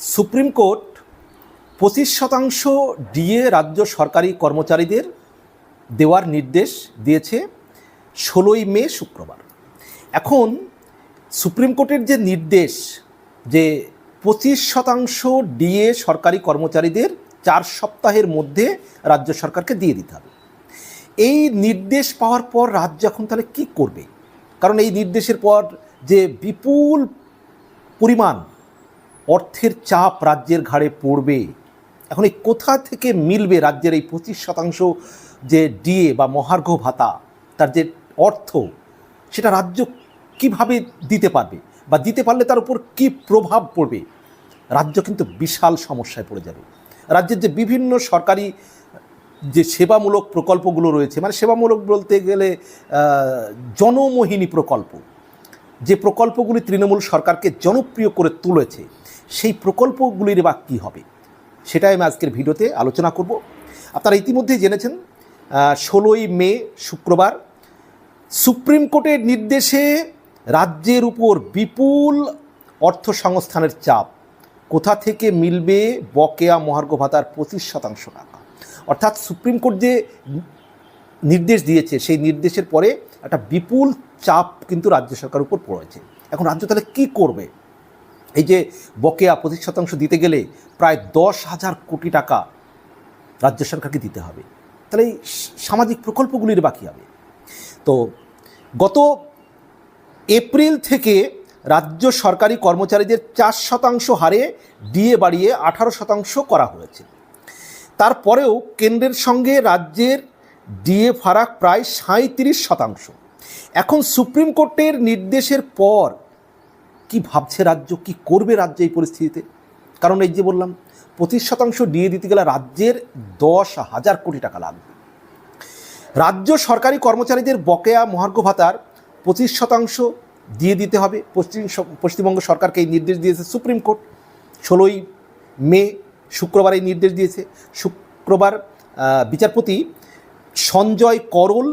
Supreme court পঁচিশ শতাংশ DA রাজ্য সরকারি কর্মচারীদের দেওয়ার নির্দেশ দিয়েছে ষোলোই মে শুক্রবার। এখন সুপ্রিম কোর্টের যে নির্দেশ যে পঁচিশ শতাংশ ডিএ সরকারি কর্মচারীদের চার সপ্তাহের মধ্যে রাজ্য সরকারকে দিয়ে দিতে হবে। এই নির্দেশ পাওয়ার পর রাজ্য এখন তাহলে কী করবে? কারণ এই নির্দেশের পর যে বিপুল পরিমাণ অর্থের চাপ রাজ্যের ঘাড়ে পড়বে। এখন এই কোথা থেকে মিলবে রাজ্যের এই পঁচিশ শতাংশ যে ডিএ বা মহার্ঘ ভাতা, তার যে অর্থ, সেটা রাজ্য কীভাবে দিতে পারবে বা দিতে পারলে তার উপর কি প্রভাব পড়বে? রাজ্য কিন্তু বিশাল সমস্যায় পড়ে যাবে। রাজ্যের যে বিভিন্ন সরকারি যে সেবামূলক প্রকল্পগুলো রয়েছে মানে সেবামূলক বলতে গেলে জনমোহিনী প্রকল্প, যে প্রকল্পগুলি তৃণমূল সরকারকে জনপ্রিয় করে তুলেছে সেই প্রকল্পগুলির বা কী হবে? সেটাই আমি আজকের ভিডিওতে আলোচনা করব। আপনারা ইতিমধ্যেই জেনেছেন ষোলোই মে শুক্রবার সুপ্রিম কোর্টের নির্দেশে রাজ্যের উপর বিপুল অর্থ সংস্থানের চাপ। কোথা থেকে মিলবে বকেয়া মহার্ঘ ভাতার পঁচিশ শতাংশ টাকা? অর্থাৎ সুপ্রিম কোর্ট যে নির্দেশ দিয়েছে, সেই নির্দেশের পরে একটা বিপুল চাপ কিন্তু রাজ্য সরকারের উপর পড়েছে। এখন রাজ্য তাহলে কী করবে? এই যে বকেয়া পঁচিশ শতাংশ দিতে গেলে প্রায় দশ হাজার কোটি টাকা রাজ্য সরকারকে দিতে হবে। তাহলে এই সামাজিক প্রকল্পগুলির বাকি হবে। তো গত এপ্রিল থেকে রাজ্য সরকারি কর্মচারীদের চার শতাংশ হারে ডিএ বাড়িয়ে আঠারো শতাংশ করা হয়েছে। তারপরেও কেন্দ্রের সঙ্গে রাজ্যের ডিএ ফারাক প্রায় সাঁত্রিশ শতাংশ। এখন সুপ্রিম কোর্টের নির্দেশের পর কি ভাবছে রাজ্য, কি করবে রাজ্য এই পরিস্থিতিতে? কারণ এই যে বললাম, পঁচিশ শতাংশ দিয়ে দিতে গেলে রাজ্যের দশ হাজার কোটি টাকা লাগবে। রাজ্য সরকারি কর্মচারীদের বকেয়া মহার্ঘ ভাতার পঁচিশ শতাংশ দিয়ে দিতে হবে। পশ্চিম পশ্চিমবঙ্গ সরকারকে এই নির্দেশ দিয়েছে সুপ্রিম কোর্ট। ষোলোই মে, শুক্রবার এই নির্দেশ দিয়েছে। শুক্রবার বিচারপতি সঞ্জয় করল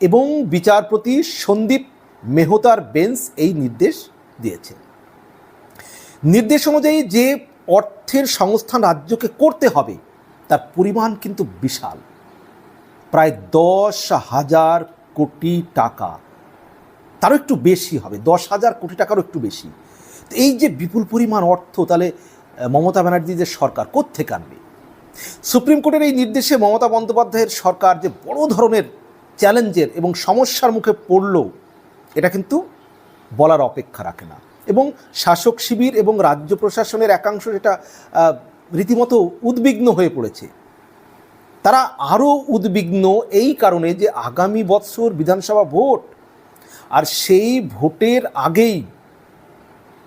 এবং বিচারপতি সন্দীপ মেহতার বেঞ্চ এই নির্দেশ দিয়েছে। নির্দেশ অনুযায়ী যে অর্থের সংস্থান রাজ্যকে করতে হবে, তার পরিমাণ কিন্তু বিশাল। প্রায় দশ হাজার কোটি টাকা। তারও একটু বেশি হবে, দশ হাজার কোটি টাকারও একটু বেশি। তো এই যে বিপুল পরিমাণ অর্থ, তাহলে মমতা ব্যানার্জি যে সরকার কোত্থেকে আনবে? সুপ্রিম কোর্টের এই নির্দেশে মমতা বন্দ্যোপাধ্যায়ের সরকার যে বড় ধরনের চ্যালেঞ্জের এবং সমস্যার মুখে পড়ল, এটা কিন্তু বলার অপেক্ষা রাখে না। এবং শাসক শিবির এবং রাজ্য প্রশাসনের একাংশ যেটা রীতিমতো উদ্বিগ্ন হয়ে পড়েছে, তারা আরও উদ্বিগ্ন এই কারণে যে আগামী বৎসর বিধানসভা ভোট, আর সেই ভোটের আগেই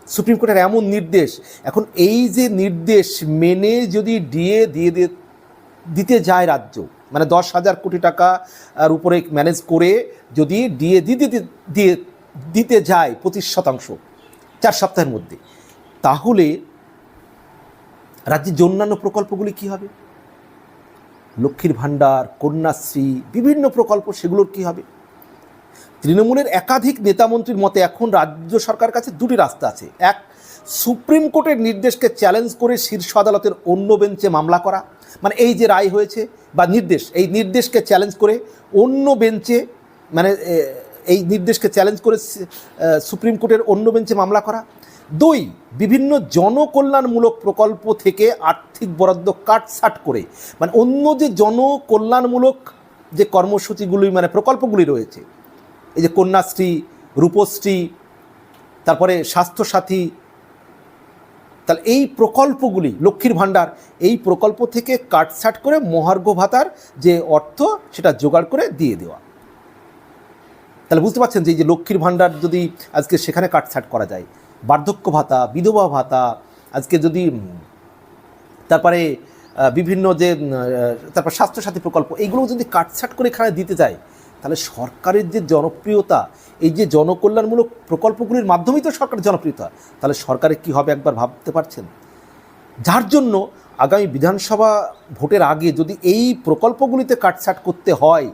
সুপ্রিম কোর্টের এমন নির্দেশ, এখন এই যে নির্দেশ মেনে যদি ডিএ দিয়ে দিতে যায় রাজ্য মানে দশ হাজার কোটি টাকা আর উপরে ম্যানেজ করে যদি ডিএ দিতে দিয়ে দিতে যায় পঁচিশ শতাংশ, চার সপ্তাহের মধ্যে। তাহলে রাজ্যের অন্যান্য প্রকল্পগুলি কী হবে? লক্ষ্মীর ভাণ্ডার, কন্যাশ্রী, বিভিন্ন প্রকল্প, সেগুলোর কী হবে? তৃণমূলের একাধিক নেতামন্ত্রীর মতে এখন রাজ্য সরকার কাছে দুটি রাস্তা আছে। এক, সুপ্রিম কোর্টের নির্দেশকে চ্যালেঞ্জ করে শীর্ষ আদালতের অন্য বেঞ্চে মামলা করা। মানে এই যে রায় হয়েছে বা নির্দেশ, এই নির্দেশকে চ্যালেঞ্জ করে অন্য বেঞ্চে মানে এই নির্দেশকে চ্যালেঞ্জ করে সুপ্রিম কোর্টের অন্য বেঞ্চে মামলা করা। দুই, বিভিন্ন জনকল্যাণমূলক প্রকল্প থেকে আর্থিক বরাদ্দ কাটছাট করে মানে অন্য যে জনকল্যাণমূলক যে কর্মসূচিগুলি মানে প্রকল্পগুলি রয়েছে, এই যে কন্যাশ্রী, রূপশ্রী, তারপরে স্বাস্থ্যসাথী, তাহলে এই প্রকল্পগুলি, লক্ষ্মীর ভাণ্ডার, এই প্রকল্প থেকে কাটছাট করে মহার্ঘ ভাতার যে অর্থ, সেটা জোগাড় করে দিয়ে দেওয়া। তাহলে বুঝতে পারছেন যে এই যে লক্ষ্মীর ভাণ্ডার যদি আজকে সেখানে কাটছাট করা যায়, বার্ধক্য ভাতা, বিধবা ভাতা, আজকে যদি তারপরে বিভিন্ন যে তারপর স্বাস্থ্যসাথী প্রকল্প এইগুলো যদি কাটছাট করে এখানে দিতে যায়, তাহলে সরকারের যে জনপ্রিয়তা, এই যে জনকল্যাণমূলক প্রকল্পগুলির মাধ্যমেই তো সরকারের জনপ্রিয়তা, তাহলে সরকারের কি হবে একবার ভাবতে পারছেন? যার জন্য আগামী বিধানসভা ভোটের আগে যদি এই প্রকল্পগুলিতে কাটছাট করতে হয়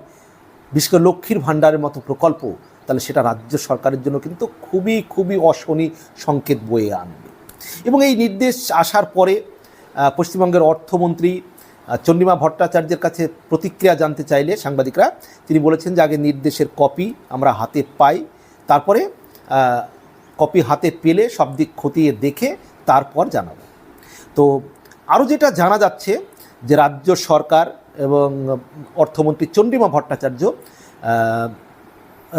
বিশেষ করে লক্ষ্মীর ভাণ্ডারের মতো প্রকল্প, তাহলে সেটা রাজ্য সরকারের জন্য কিন্তু খুবই খুবই অশনি সংকেত বয়ে আনবে। এবং এই নির্দেশ আসার পরে পশ্চিমবঙ্গের অর্থমন্ত্রী চন্দ্রিমা ভট্টাচার্যের কাছে প্রতিক্রিয়া জানতে চাইলে সাংবাদিকরা, তিনি বলেছেন যে আগে নির্দেশের কপি আমরা হাতে পাই, তারপরে কপি হাতে পেলে সব দিক খতিয়ে দেখে তারপর জানাব। তো আরও যেটা জানা যাচ্ছে যে রাজ্য সরকার এবং অর্থমন্ত্রী চন্দ্রিমা ভট্টাচার্য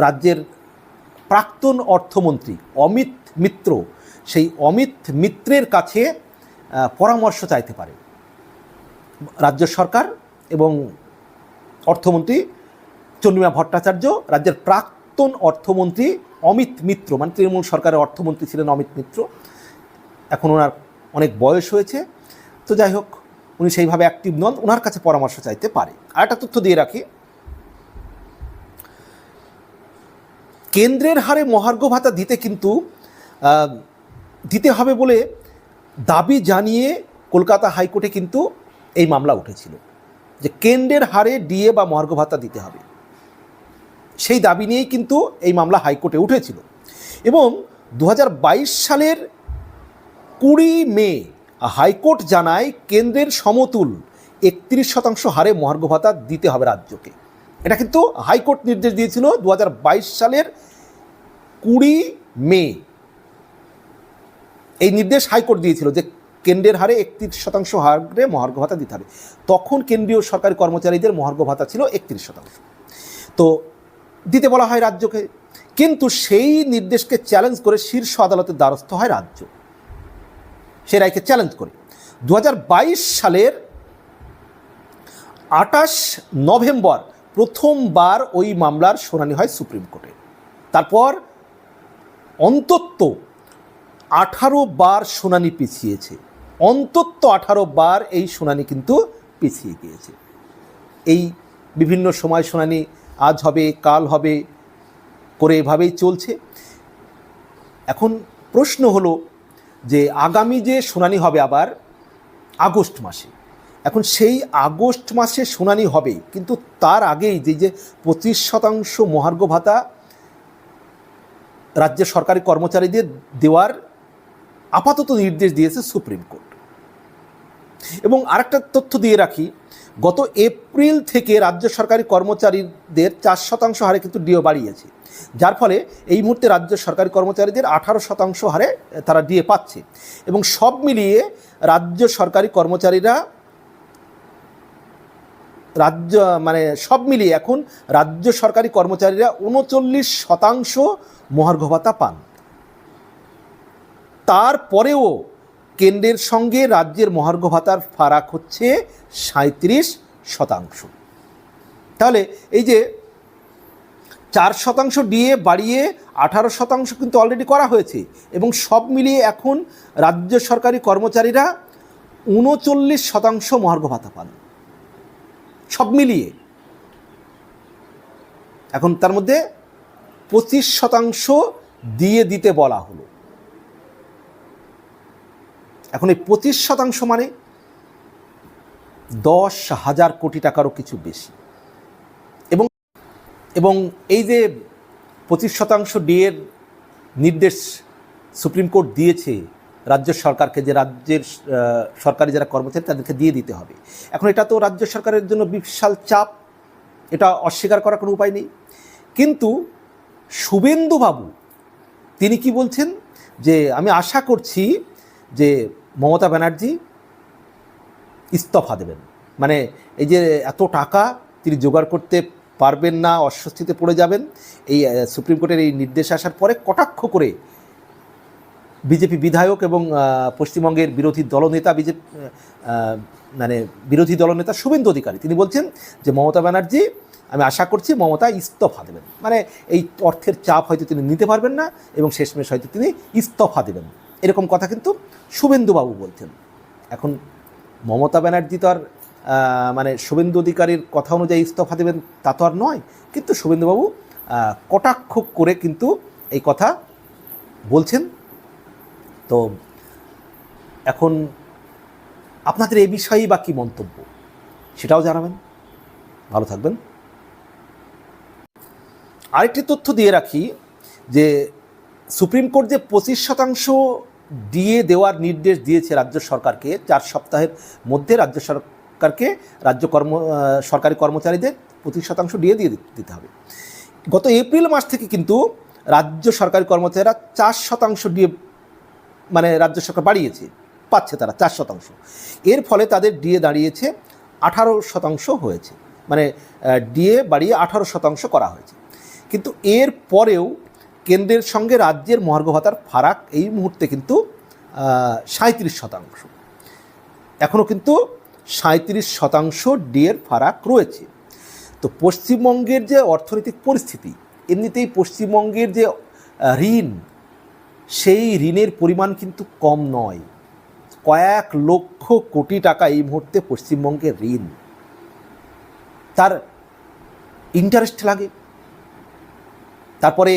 রাজ্যের প্রাক্তন অর্থমন্ত্রী অমিত মিত্র, সেই অমিত মিত্রের কাছে পরামর্শ চাইতে পারে। রাজ্য সরকার এবং অর্থমন্ত্রী চন্দ্রিমা ভট্টাচার্য, রাজ্যের প্রাক্তন অর্থমন্ত্রী অমিত মিত্র মানে তৃণমূল সরকারের অর্থমন্ত্রী ছিলেন অমিত মিত্র। এখন ওনার অনেক বয়স হয়েছে। তো যাই হোক উনি সেইভাবে অ্যাক্টিভ নন ওনার কাছে পরামর্শ চাইতে পারে। আর একটা তথ্য দিয়ে রাখি। কেন্দ্রের হারে মহার্ঘ ভাতা দিতে কিন্তু দিতে হবে বলে দাবি জানিয়ে কলকাতা হাইকোর্টে কিন্তু এই মামলা উঠেছিল। যে কেন্দ্রের হারে ডিএ বা মহার্ঘ ভাতা দিতে হবে। সেই দাবি নিয়েই কিন্তু এই মামলা হাইকোর্টে উঠেছিল। এবং দু হাজার বাইশ সালের কুড়ি মে হাইকোর্ট জানায় কেন্দ্রের সমতুল একত্রিশ শতাংশ হারে মহার্ঘ ভাতা দিতে হবে রাজ্যকে। এটা কিন্তু হাইকোর্ট নির্দেশ দিয়েছিল দু হাজার বাইশ সালের কুড়ি মে। এই নির্দেশ হাইকোর্ট দিয়েছিল যে কেন্দ্রের হারে একত্রিশ শতাংশ হারে মহার্ঘ ভাতা দিতে হবে। তখন কেন্দ্রীয় সরকারি কর্মচারীদের মহার্ঘ ভাতা ছিল একত্রিশ শতাংশ। তো দিতে বলা হয় রাজ্যকে। কিন্তু সেই নির্দেশকে চ্যালেঞ্জ করে শীর্ষ আদালতের দ্বারস্থ হয় রাজ্য। সে রায়কে চ্যালেঞ্জ করে। দু হাজার বাইশ সালের আটাশ নভেম্বর প্রথমবার ওই মামলার শুনানি হয় সুপ্রিম কোর্টে। তারপর অন্তত আঠারো বার শুনানি পিছিয়েছে। অন্তত আঠারো বার এই শুনানি কিন্তু পিছিয়ে গিয়েছে। এই বিভিন্ন সময় শুনানি আজ হবে, কাল হবে, করে এভাবেই চলছে। এখন প্রশ্ন হলো যে আগামী যে শুনানি হবে আবার আগস্ট মাসে। এখন সেই আগস্ট মাসে শুনানি হবে, কিন্তু তার আগেই যে যে পঁচিশ শতাংশ মহার্ঘ ভাতা রাজ্যের সরকারি কর্মচারীদের দেওয়ার আপাতত নির্দেশ দিয়েছে সুপ্রিম কোর্ট। এবং আরেকটা তথ্য দিয়ে রাখি, গত এপ্রিল থেকে রাজ্য সরকারি কর্মচারীদের চার শতাংশ হারে কিন্তু ডিও বাড়িয়েছে। যার ফলে এই মুহূর্তে রাজ্য সরকারি কর্মচারীদের আঠারো শতাংশ হারে তারা ডিএ পাচ্ছে এবং সব মিলিয়ে রাজ্য সরকারি কর্মচারীরা রাজ্য মানে সব মিলিয়ে এখন রাজ্য সরকারি কর্মচারীরা উনচল্লিশ শতাংশ মহার্ঘ ভাতা পান। তারপরেও কেন্দ্রের সঙ্গে রাজ্যের মহার্ঘ ভাতার ফারাক হচ্ছে সাঁত্রিশ শতাংশ। তাহলে এই যে চার শতাংশ ডিএ বাড়িয়ে আঠারো শতাংশ কিন্তু অলরেডি করা হয়েছে এবং সব মিলিয়ে এখন রাজ্য সরকারি কর্মচারীরা উনচল্লিশ শতাংশ মহার্ঘ ভাতা পান। সব মিলিয়ে। এখন তার মধ্যে পঁচিশ শতাংশ দিয়ে দিতে বলা হলো। এখন এই পঁচিশ শতাংশ মানে দশ হাজার কোটি টাকারও কিছু বেশি। এবং এই যে পঁচিশ শতাংশ ডিএর নির্দেশ সুপ্রিম কোর্ট দিয়েছে রাজ্য সরকারকে যে রাজ্যের সরকারি যারা কর্মচারী তাদেরকে দিয়ে দিতে হবে। এখন এটা তো রাজ্য সরকারের জন্য বিশাল চাপ, এটা অস্বীকার করার কোনো উপায় নেই। কিন্তু শুভেন্দুবাবু, তিনি কি বলছেন? যে আমি আশা করছি যে মমতা ব্যানার্জি ইস্তফা দেবেন। মানে এই যে এত টাকা তিনি জোগাড় করতে পারবেন না, অস্বস্তিতে পড়ে যাবেন। এই সুপ্রিম কোর্টের এই নির্দেশ আসার পরে কটাক্ষ করে বিজেপি বিধায়ক এবং পশ্চিমবঙ্গের বিরোধী দলনেতা বিজেপি মানে বিরোধী দলনেতা শুভেন্দু অধিকারী। তিনি বলছেন যে, মমতা ব্যানার্জি, আমি আশা করছি মমতা ইস্তফা দেবেন। মানে এই অর্থের চাপ হয়তো তিনি নিতে পারবেন না এবং শেষমেশ হয়তো তিনি ইস্তফা দেবেন। এরকম কথা কিন্তু শুভেন্দুবাবু বলছেন। এখন মমতা ব্যানার্জি তো আর মানে শুভেন্দু অধিকারীর কথা অনুযায়ী ইস্তফা দেবেন তা তো আর নয়। কিন্তু শুভেন্দুবাবু কটাক্ষ করে কিন্তু এই কথা বলছেন। তো এখন আপনাদের এই বিষয়েই বা কী মন্তব্য? সেটাও জানাবেন। ভালো থাকবেন। আরেকটি তথ্য দিয়ে রাখি যে সুপ্রিম কোর্ট যে পঁচিশ শতাংশ ডিএ দেওয়ার নির্দেশ দিয়েছে রাজ্য সরকারকে, চার সপ্তাহের মধ্যে রাজ্য সরকারকে, রাজ্য কর্ম সরকারি কর্মচারীদের পঁচিশ শতাংশ ডিএ দিয়ে দিতে হবে। গত এপ্রিল মাস থেকে কিন্তু রাজ্য সরকারি কর্মচারীরা চার শতাংশ ডিএ মানে রাজ্য সরকার বাড়িয়েছে, পাচ্ছে তারা চার শতাংশ। এর ফলে তাদের ডিএ দাঁড়িয়েছে আঠারো শতাংশ হয়েছে। মানে ডিএ বাড়িয়ে আঠারো শতাংশ করা হয়েছে। কিন্তু এর পরেও কেন্দ্রের সঙ্গে রাজ্যের মহার্ঘ ভাতার ফারাক এই মুহূর্তে কিন্তু সাঁত্রিশ শতাংশ। এখনও কিন্তু সাঁত্রিশ শতাংশ ডিএর ফারাক রয়েছে। তো পশ্চিমবঙ্গের যে অর্থনৈতিক পরিস্থিতি, এমনিতেই পশ্চিমবঙ্গের যে ঋণ, সেই ঋণের পরিমাণ কিন্তু কম নয়। কয়েক লক্ষ কোটি টাকা এই মুহূর্তে পশ্চিমবঙ্গের ঋণ। তার ইন্টারেস্ট লাগে। তারপরে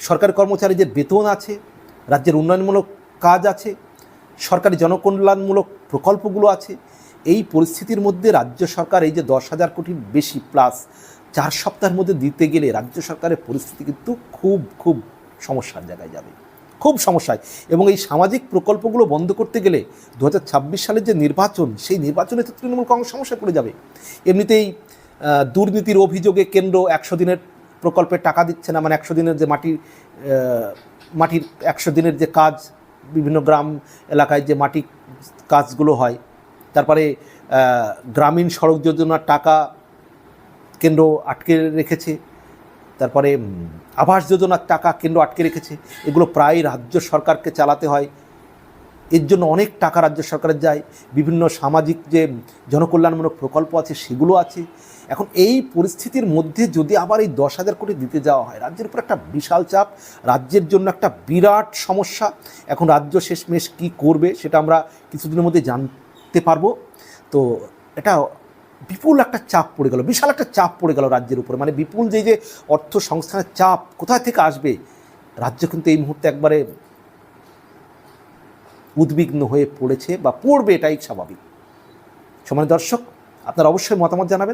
সরকারি কর্মচারীদের বেতন আছে, রাজ্যের উন্নয়নমূলক কাজ আছে, সরকারি জনকল্যাণমূলক প্রকল্পগুলো আছে এই পরিস্থিতির মধ্যে রাজ্য সরকার এই যে দশ হাজার কোটির বেশি প্লাস চার সপ্তাহের মধ্যে দিতে গেলে রাজ্য সরকারের পরিস্থিতি কিন্তু খুব খুব সমস্যার জায়গায় যাবে। খুব সমস্যায়। এবং এই সামাজিক প্রকল্পগুলো বন্ধ করতে গেলে দু হাজার ছাব্বিশ সালের যে নির্বাচন, সেই নির্বাচনে তো তৃণমূল কংগ্রেস সমস্যায় পড়ে যাবে। এমনিতেই দুর্নীতির অভিযোগে কেন্দ্র একশো দিনের প্রকল্পের টাকা দিচ্ছে না মানে একশো দিনের যে মাটির মাটির একশো দিনের যে কাজ, বিভিন্ন গ্রাম এলাকায় যে মাটি কাজগুলো হয় তারপরে গ্রামীণ সড়ক যোজনার টাকা কেন্দ্র আটকে রেখেছে, তারপরে আবাস যোজনার টাকা কেন্দ্র আটকে রেখেছে, এগুলো প্রায় রাজ্য সরকারকে চালাতে হয়। এর জন্য অনেক টাকা রাজ্য সরকারের যায়, বিভিন্ন সামাজিক যে জনকল্যাণমূলক প্রকল্প আছে সেগুলো আছে। এখন এই পরিস্থিতির মধ্যে যদি আবার এই দশ হাজার কোটি দিতে যাওয়া হয়, রাজ্যের উপর একটা বিশাল চাপ, রাজ্যের জন্য একটা বিরাট সমস্যা। এখন রাজ্য শেষমেশ কী করবে সেটা আমরা কিছুদিনের মধ্যে জানতে পারব। তো এটা বিপুল একটা চাপ পড়ে গেল, বিশাল একটা চাপ পড়ে গেল রাজ্যের উপরে। মানে বিপুল যে যে অর্থ সংস্থানের চাপ কোথা থেকে আসবে, রাজ্য কিন্তু এই মুহূর্তে একবারে উদ্বিগ্ন হয়ে পড়েছে বা পড়বে এটাই স্বাভাবিক। সময় দর্শক, আপনারা অবশ্যই মতামত জানাবেন।